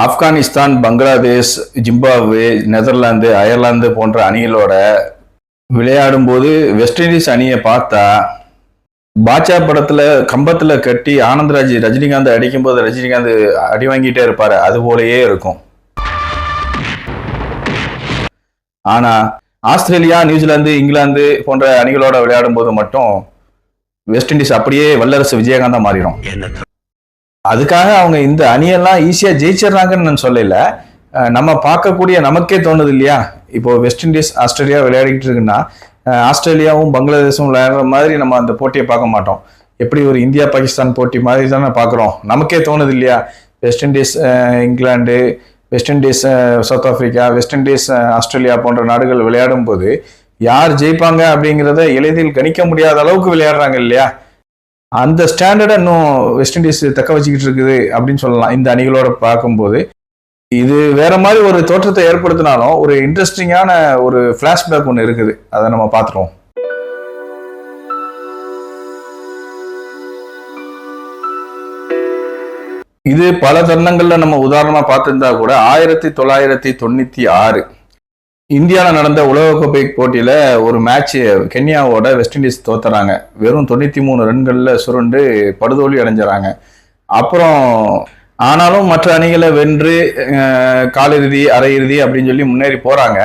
Afghanistan Bangladesh Zimbabwe Netherlands Ireland போன்ற அணிகளோட விளையாடும்போது வெஸ்ட் இண்டீஸ் அணியை பார்த்தா பாட்சா படத்துல கம்பத்துல கட்டி ஆனந்த்ராஜ் ரஜினிகாந்த் அடிக்கும்போது ரஜினிகாந்த் அடி வாங்கிட்டே இருப்பாரு. அது போலயே இருக்கும். ஆனா ஆஸ்திரேலியா நியூசிலாந்து இங்கிலாந்து போன்ற அணிகளோட விளையாடும் போது மட்டும் வெஸ்ட் இண்டீஸ் அப்படியே வல்லரசு விஜயகாந்தா மாறிடும். அதுக்காக அவங்க இந்த அணியெல்லாம் ஈஸியாக ஜெயிச்சிடுறாங்கன்னு நான் சொல்லல. நம்ம பார்க்கக்கூடிய நமக்கே தோணுது இல்லையா? இப்போ வெஸ்ட் இண்டீஸ் ஆஸ்திரேலியா விளையாடிக்கிட்டு இருக்குன்னா ஆஸ்திரேலியாவும் பங்களாதேஷும் விளையாடுற மாதிரி நம்ம அந்த போட்டியை பார்க்க மாட்டோம். எப்படி ஒரு இந்தியா பாகிஸ்தான் போட்டி மாதிரி தானே பார்க்குறோம். நமக்கே தோணுது இல்லையா? West Indies England West Indies South Africa West Indies Australia போன்ற நாடுகள் விளையாடும் போது யார் ஜெயிப்பாங்க அப்படிங்கிறத எளிதில் கணிக்க முடியாத அளவுக்கு விளையாடுறாங்க இல்லையா? அந்த ஸ்டாண்டர்டை இன்னும் வெஸ்ட் இண்டீஸ் தக்க வச்சுக்கிட்டு இருக்குது அப்படின்னு சொல்லலாம். இந்த அணிகளோட பார்க்கும்போது. இது வேற மாதிரி ஒரு தோற்றத்தை ஏற்படுத்தினாலும் ஒரு இன்ட்ரெஸ்டிங்கான ஒரு ஃப்ளாஷ்பேக் ஒன்று இருக்குது. அதை நம்ம பார்த்துருவோம். இது பல தருணங்கள்ல நம்ம உதாரணமா பார்த்திருந்தா கூட ஆயிரத்தி தொள்ளாயிரத்தி தொண்ணூத்தி ஆறு இந்தியாவில் நடந்த உலகக்கோப்பை போட்டியில் ஒரு மேட்ச் கென்யாவோட வெஸ்ட் இண்டீஸ் தோத்துறாங்க. வெறும் தொண்ணூற்றி மூணு ரன்களில் சுருண்டு படுதோல்வி அடைஞ்சிறாங்க. அப்புறம் ஆனாலும் மற்ற அணிகளை வென்று காலிறுதி அரையிறுதி அப்படின்னு சொல்லி முன்னேறி போகிறாங்க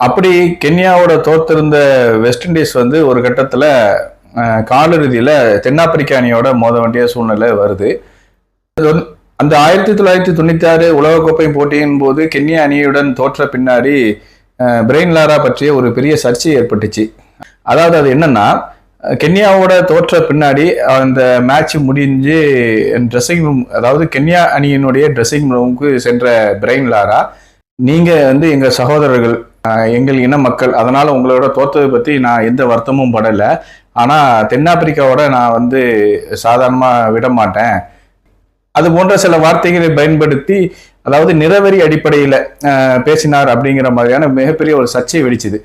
அப்படி கென்யாவோட தோத்திருந்த வெஸ்ட் இண்டீஸ் வந்து ஒரு கட்டத்தில் காலிறுதியில் தென்னாப்பிரிக்க அணியோட மோத வேண்டிய சூழ்நிலை வருது. அந்த ஆயிரத்தி தொள்ளாயிரத்தி தொண்ணூத்தி ஆறு உலகக்கோப்பை போட்டியின் போது கென்யா அணியுடன் தோற்ற பின்னாடி பிரெயின் லாரா பற்றிய ஒரு பெரிய சர்ச்சை ஏற்பட்டுச்சு. அதாவது அது என்னன்னா கென்யாவோட தோற்ற பின்னாடி அந்த மேட்ச் முடிஞ்சு ட்ரெஸ்ஸிங் ரூம் அதாவது கென்யா அணியினுடைய ட்ரெஸ்ஸிங் ரூமுக்கு சென்ற பிரெயின் லாரா நீங்க வந்து எங்க சகோதரர்கள் எங்கள் இன மக்கள் அதனால உங்களோட தோத்ததை பத்தி நான் எந்த வருத்தமும் படலை. ஆனா தென்னாப்பிரிக்காவோட நான் வந்து சாதாரணமா விட மாட்டேன் அது போன்ற சில வார்த்தைகளை பயன்படுத்தி அதாவது நிறவெறி அடிப்படையில் பேசினார் அப்படிங்கிற மாதிரியான மிகப்பெரிய ஒரு சர்ச்சை வெடிச்சுது.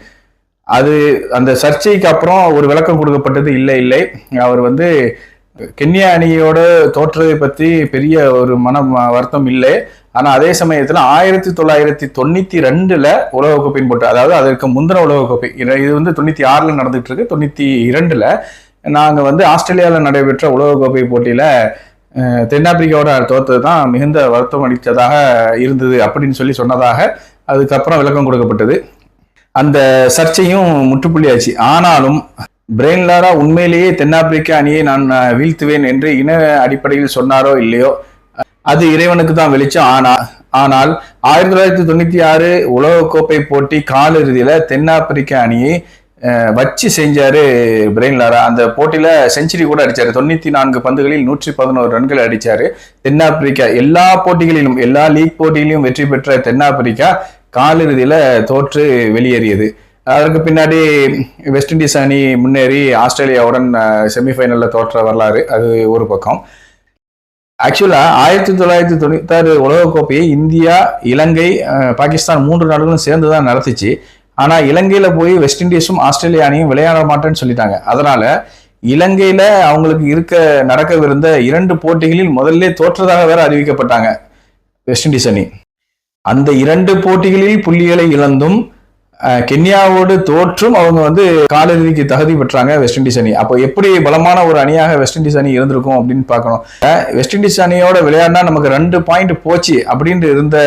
அது அந்த சர்ச்சைக்கு அப்புறம் ஒரு விளக்கம் கொடுக்கப்பட்டது இல்லை இல்லை. அவர் வந்து கென்யா அணியோட தோற்றதை பற்றி பெரிய ஒரு மன வருத்தம் இல்லை. ஆனால் அதே சமயத்தில் ஆயிரத்தி தொள்ளாயிரத்தி தொண்ணூற்றி ரெண்டில் உலகக்கோப்பையின் போட்டு அதாவது அதற்கு முந்தின உலகக்கோப்பை இது இது வந்து தொண்ணூற்றி ஆறில் நடந்துகிட்டு இருக்கு. தொண்ணூற்றி இரண்டில் நாங்கள் வந்து ஆஸ்திரேலியாவில் நடைபெற்ற உலகக்கோப்பை போட்டியில் தென்னாப்பிரிக்காவோட தோற்றது தான் மிகுந்த வருத்தம் அளித்ததாக இருந்தது அப்படின்னு சொல்லி சொன்னதாக அதுக்கப்புறம் விளக்கம் கொடுக்கப்பட்டது. அந்த சர்ச்சையும் முற்றுப்புள்ளியாச்சு. ஆனாலும் பிரெயின்லாரா உண்மையிலேயே தென்னாப்பிரிக்க அணியை நான் வீழ்த்துவேன் என்று இன அடிப்படையில் சொன்னாரோ இல்லையோ? அது இறைவனுக்கு தான் வெளிச்சம். ஆனா ஆனால் ஆயிரத்தி தொள்ளாயிரத்தி தொண்ணூத்தி ஆறு உலகக்கோப்பை போட்டி காலிறுதியில தென்னாப்பிரிக்க அணியை வச்சு செஞ்சாரு பிரெயின் லாரா. அந்த போட்டியில செஞ்சுரி கூட அடிச்சாரு. தொண்ணூத்தி நான்கு பந்துகளில் நூற்றி பதினோரு ரன்கள் அடிச்சாரு. தென்னாப்பிரிக்கா எல்லா போட்டிகளிலும் எல்லா லீக் போட்டிகளிலும் வெற்றி பெற்ற தென்னாப்பிரிக்கா காலிறுதியில தோற்று வெளியேறியது. அதற்கு பின்னாடி வெஸ்ட் இண்டீஸ் அணி முன்னேறி ஆஸ்திரேலியாவுடன் செமிஃபைனல்ல தோற்ற வரலாறு அது ஒரு பக்கம். ஆக்சுவலா ஆயிரத்தி தொள்ளாயிரத்தி தொண்ணூத்தாறு உலகக்கோப்பையை இந்தியா இலங்கை பாகிஸ்தான் மூன்று நாடுகளும் சேர்ந்து தான் நடத்துச்சு. ஆனா இலங்கையில போய் வெஸ்ட் இண்டீஸும் ஆஸ்திரேலியா அணியும் விளையாட மாட்டேன்னு சொல்லிட்டாங்க. அதனால இலங்கையில அவங்களுக்கு இருக்க நடக்கவிருந்த இரண்டு போட்டிகளில் முதல்ல தோற்றதாக வேற அறிவிக்கப்பட்டாங்க வெஸ்ட் இண்டீஸ் அணி. அந்த இரண்டு போட்டிகளில் புள்ளிகளை இழந்தும் கென்யாவோடு தோற்றும் அவங்க வந்து காலிறுதிக்கு தகுதி பெற்றாங்க வெஸ்ட் இண்டீஸ் அணி. அப்போ எப்படி பலமான ஒரு அணியாக வெஸ்ட் இண்டீஸ் அணி இருந்திருக்கும் அப்படின்னு பார்க்கணும். வெஸ்ட் இண்டீஸ் அணியோட விளையாடினா நமக்கு ரெண்டு பாயிண்ட் போச்சு அப்படின்ட்டு இருந்த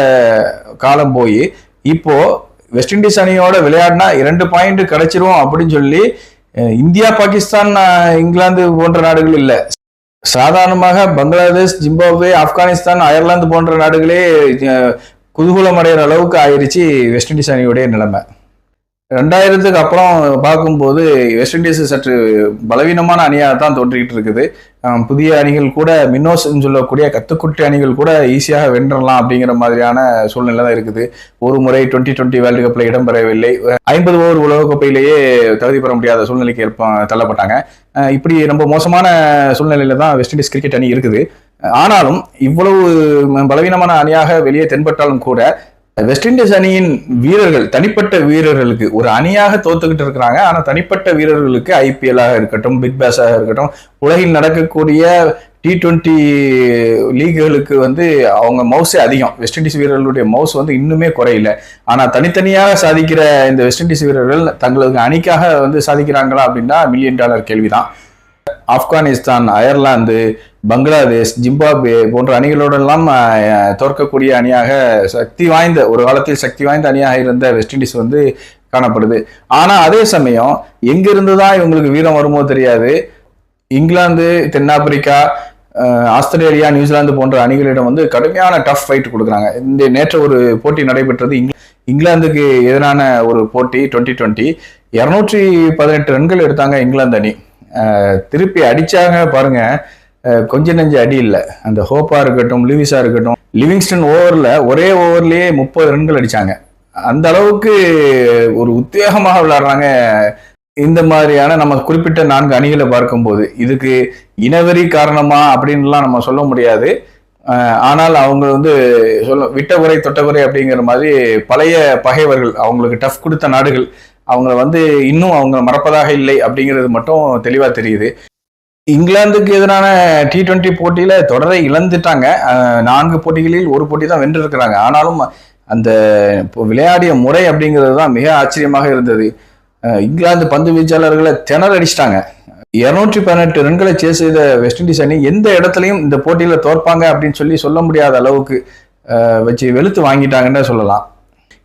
காலம் போய் இப்போ வெஸ்ட் இண்டீஸ் அணியோட விளையாடினா இரண்டு பாயிண்ட் கிடைச்சிரும் அப்படின்னு சொல்லி இந்தியா பாகிஸ்தான் இங்கிலாந்து போன்ற நாடுகள் இல்லை. சாதாரணமாக பங்களாதேஷ் ஜிம்பாப்வே ஆப்கானிஸ்தான் அயர்லாந்து போன்ற நாடுகளே குதூகூலம் அடைகிற அளவுக்கு ஆயிருச்சு வெஸ்ட் இண்டீஸ் அணியுடைய நிலைமை. ரெண்டாயிரத்துக்கு அப்புறம் பார்க்கும்போது வெஸ்ட் இண்டீஸ் சற்று பலவீனமான அணியாக தான் தோன்றிக்கிட்டு இருக்குது. புதிய அணிகள் கூட மின்னோஸ்ன்னு சொல்லக்கூடிய கத்துக்குட்டி அணிகள் கூட ஈஸியாக வென்றலாம் அப்படிங்கிற மாதிரியான சூழ்நிலை தான் இருக்குது. ஒரு முறை டுவெண்ட்டி டுவெண்ட்டி வேர்ல்டு கப்பில் இடம்பெறவில்லை. ஐம்பது ஓவர் உலகக்கோப்பையிலேயே தகுதி பெற முடியாத சூழ்நிலைக்கு ஏற்ப தள்ளப்பட்டாங்க. இப்படி ரொம்ப மோசமான சூழ்நிலையில தான் வெஸ்ட் இண்டீஸ் கிரிக்கெட் அணி இருக்குது. ஆனாலும் இவ்வளவு பலவீனமான அணியாக வெளியே தென்பட்டாலும் கூட வெஸ்ட் இண்டீஸ் அணியின் வீரர்கள் தனிப்பட்ட வீரர்களுக்கு ஒரு அணியாக தோத்துக்கிட்டு இருக்கிறாங்க. ஆனா தனிப்பட்ட வீரர்களுக்கு ஐபிஎல்லாக இருக்கட்டும் பிக் பேஸாக இருக்கட்டும் உலகில் நடக்கக்கூடிய டி டுவெண்ட்டி லீக்குகளுக்கு வந்து அவங்க மவுஸே அதிகம். வெஸ்ட் இண்டீஸ் வீரர்களுடைய மவுஸ் வந்து இன்னுமே குறையில. ஆனா தனித்தனியாக சாதிக்கிற இந்த வெஸ்ட் இண்டீஸ் வீரர்கள் தங்களுக்கு அணிக்காக வந்து சாதிக்கிறாங்களா அப்படின்னா மில்லியன் டாலர் கேள்விதான். ஆப்கானிஸ்தான் அயர்லாந்து பங்களாதேஷ் ஜிம்பாப்வே போன்ற அணிகளோடெல்லாம் தோற்கக்கூடிய அணியாக சக்தி வாய்ந்த ஒரு காலத்தில் சக்தி வாய்ந்த அணியாக இருந்த வெஸ்ட் இண்டீஸ் வந்து காணப்படுது. ஆனால் அதே சமயம் எங்கிருந்து தான் இவங்களுக்கு வீரம் வருமோ தெரியாது. இங்கிலாந்து தென்னாப்பிரிக்கா ஆஸ்திரேலியா நியூசிலாந்து போன்ற அணிகளிடம் வந்து கடுமையான டஃப் ஃபைட் கொடுக்குறாங்க. இந்த நேற்று ஒரு போட்டி நடைபெற்றது. இங் இங்கிலாந்துக்கு எதிரான ஒரு போட்டி டுவெண்ட்டி டுவெண்ட்டி. இரநூற்றி பதினெட்டு ரன்கள் எடுத்தாங்க இங்கிலாந்து அணி. திருப்பி அடிச்சாங்க பாருங்க. கொஞ்ச நெஞ்ச அடி இல்லை. அந்த ஹோப்பா இருக்கட்டும் லிவிஸாக இருக்கட்டும் லிவிங்ஸ்டன் ஓவரில் ஒரே ஓவர்லயே முப்பது ரன்கள் அடிச்சாங்க. அந்த அளவுக்கு ஒரு உத்வேகமாக விளையாடுறாங்க இந்த மாதிரியான நம்ம குறிப்பிட்ட நான்கு அணிகளை பார்க்கும்போது இதுக்கு இனவெறி காரணமா அப்படின்லாம் நம்ம சொல்ல முடியாது. ஆனால் அவங்க வந்து சொல்ல விட்ட குறை தொட்ட அப்படிங்கிற மாதிரி பழைய பகைவர்கள் அவங்களுக்கு டஃப் கொடுத்த நாடுகள் அவங்கள வந்து இன்னும் அவங்க மறப்பதாக இல்லை அப்படிங்கிறது மட்டும் தெளிவாக தெரியுது. இங்கிலாந்துக்கு எதிரான டி டுவெண்ட்டி போட்டியில் தொடரை இழந்துட்டாங்க. நான்கு போட்டிகளில் ஒரு போட்டி தான் வென்றிருக்கிறாங்க. ஆனாலும் அந்த விளையாடிய முறை அப்படிங்கிறது தான் மிக ஆச்சரியமாக இருந்தது. இங்கிலாந்து பந்து வீச்சாளர்களை திணறடிச்சிட்டாங்க இருநூற்றி பதினெட்டு ரன்களை சேஸ் செய்த வெஸ்ட் இண்டீஸ் அணி எந்த இடத்துலையும் இந்த போட்டியில் தோற்பாங்க அப்படின்னு சொல்லி சொல்ல முடியாத அளவுக்கு வச்சு வெளுத்து வாங்கிட்டாங்கன்னு சொல்லலாம்.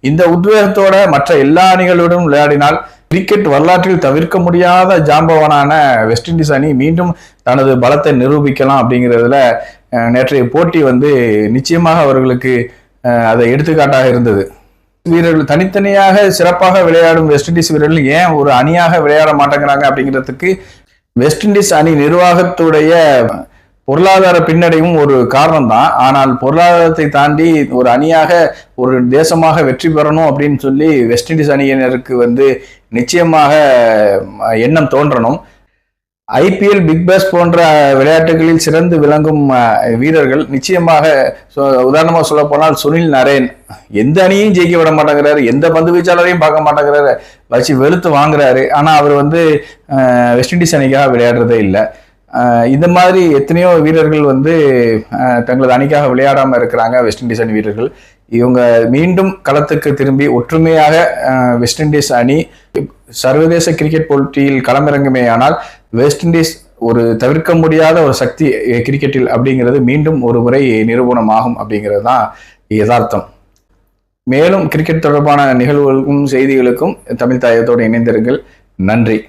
இந்த உத்வேகத்தோட மற்ற எல்லா அணிகளோடும் விளையாடினால் கிரிக்கெட் வரலாற்றில் தவிர்க்க முடியாத ஜாம்பவானான வெஸ்ட் இண்டீஸ் அணி மீண்டும் தனது பலத்தை நிரூபிக்கலாம் அப்படிங்கிறதுல நேற்றைய போட்டி வந்து நிச்சயமாக அவர்களுக்கு அதை எடுத்துக்காட்டாக இருந்தது. வீரர்கள் தனித்தனியாக சிறப்பாக விளையாடும் வெஸ்ட் இண்டீஸ் வீரர்கள் ஏன் ஒரு அணியாக விளையாட மாட்டேங்கிறாங்க அப்படிங்கிறதுக்கு வெஸ்ட் இண்டீஸ் அணி நிர்வாகத்துடைய பொருளாதார பின்னடைவும் ஒரு காரணம் தான் ஆனால் பொருளாதாரத்தை தாண்டி ஒரு அணியாக ஒரு தேசமாக வெற்றி பெறணும் அப்படின்னு சொல்லி வெஸ்ட் இண்டீஸ் அணியினருக்கு வந்து நிச்சயமாக எண்ணம் தோன்றணும். ஐபிஎல் பிக் பாஸ் போன்ற விளையாட்டுகளில் சிறந்து விளங்கும் வீரர்கள் நிச்சயமாக சொ- சொல்ல போனால் சுனில் நரேன். எந்த அணியையும் ஜெயிக்க விட மாட்டேங்கிறாரு. எந்த பந்து வீச்சாளரையும் பார்க்க மாட்டேங்கிறாரு. வச்சு வெளுத்து வாங்குறாரு. ஆனால் அவர் வந்து வெஸ்ட் இண்டீஸ் அணிக்காக விளையாடுறதே இல்லை. இந்த மாதிரி எத்தனையோ வீரர்கள் வந்து தங்களது அணிக்காக விளையாடாமல் இருக்கிறாங்க வெஸ்ட் இண்டீஸ் அணி வீரர்கள். இவங்க மீண்டும் களத்துக்கு திரும்பி ஒற்றுமையாக வெஸ்ட் இண்டீஸ் அணி சர்வதேச கிரிக்கெட் போட்டியில் களமிறங்குமே ஆனால் வெஸ்ட் இண்டீஸ் ஒரு தவிர்க்க முடியாத ஒரு சக்தி கிரிக்கெட்டில் அப்படிங்கிறது மீண்டும் ஒரு முறை நிரூபணமாகும் அப்படிங்கிறது தான் யதார்த்தம். மேலும் கிரிக்கெட் தொடர்பான நிகழ்வுகளுக்கும் செய்திகளுக்கும் தமிழ் தாயத்தோடு இணைந்திருங்கள். நன்றி.